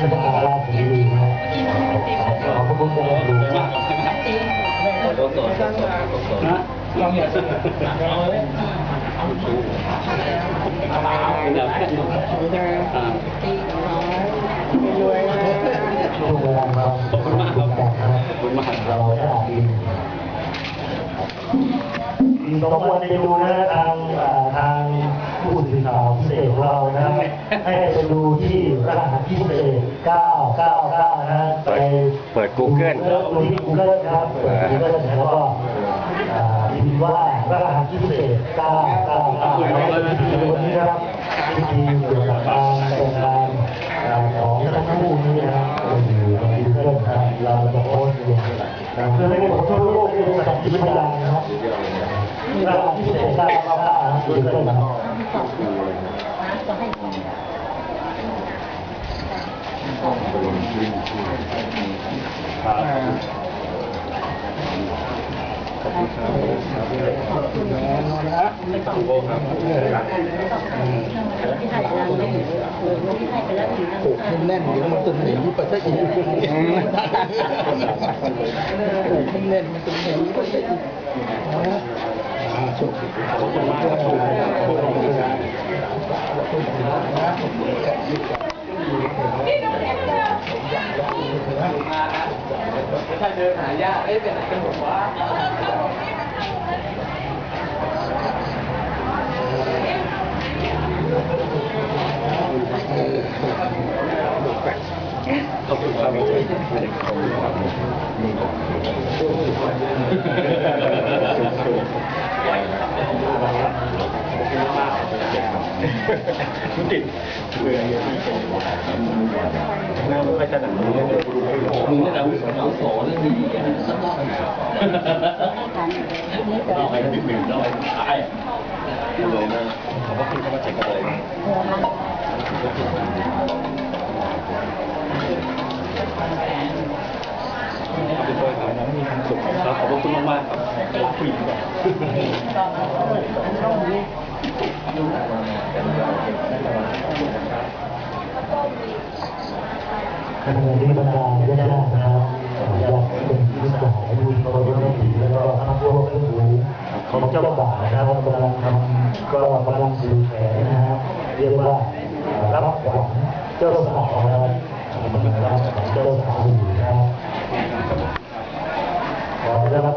ชนะราชบุรีนะขอบคุณครับดูนะโดนโดนโดนโดนโดนนะลองอย่าเสียเอาเลยช่วงเวลาเราขอบคุณมากครับ สองวันไปดูนะทางทางผู้สื่อข่าวพิเศษของเรานะให้ไปดูที่รหัสพิเศษ999นะไปเปิด Google เลือกดูที่ Google นะครับเปิด Google แล้วก็พิมพ์ว่ารหัสพิเศษ999นะครับวันนี้นะครับที่มีเกี่ยวกับการแต่งงานของทั้งคู่นี้นะครับอยู่ใน Google นะครับเราจะโพสต์ลงเพื่อให้คนทั่วโลกได้รู้จักที่พยานนะครับรหัสพิเศษ999นะครับ Google นะครับผูกให้แน่นเดี๋ยวมันจะหนีไปซะอีกผูกให้แน่นมันจะหนีไปซะอีก ถ้าเดินหายากเอ้ยเป็นไหนกันผมว่าขอบคุณครับ คุณติดเบื่อเยอะน้ำไม่ถนัดมึงนี่นะวิสาสอนเรื่องนี้เราไปนิดหนึ่งเราไปตายเลยนะขอบคุณเข้ามาเช็คกันเลยขอบคุณครับน้องมีความสุขครับขอบคุณมากๆครับรักผู้หญิงแบบ ขณะที่บรรดาญาตินะครับญาติเป็นผู้สาวผู้เคารพนับถือแล้วก็ทั้งพวกเพื่อนฝูของเจ้าบ่าวนะครับกำลังทำก็กำลังดูแผนนะครับเรียกว่ารับขวัญเจ้าสาวนะครับรับขวัญเจ้าสาวอยู่นะครับขอได้รับ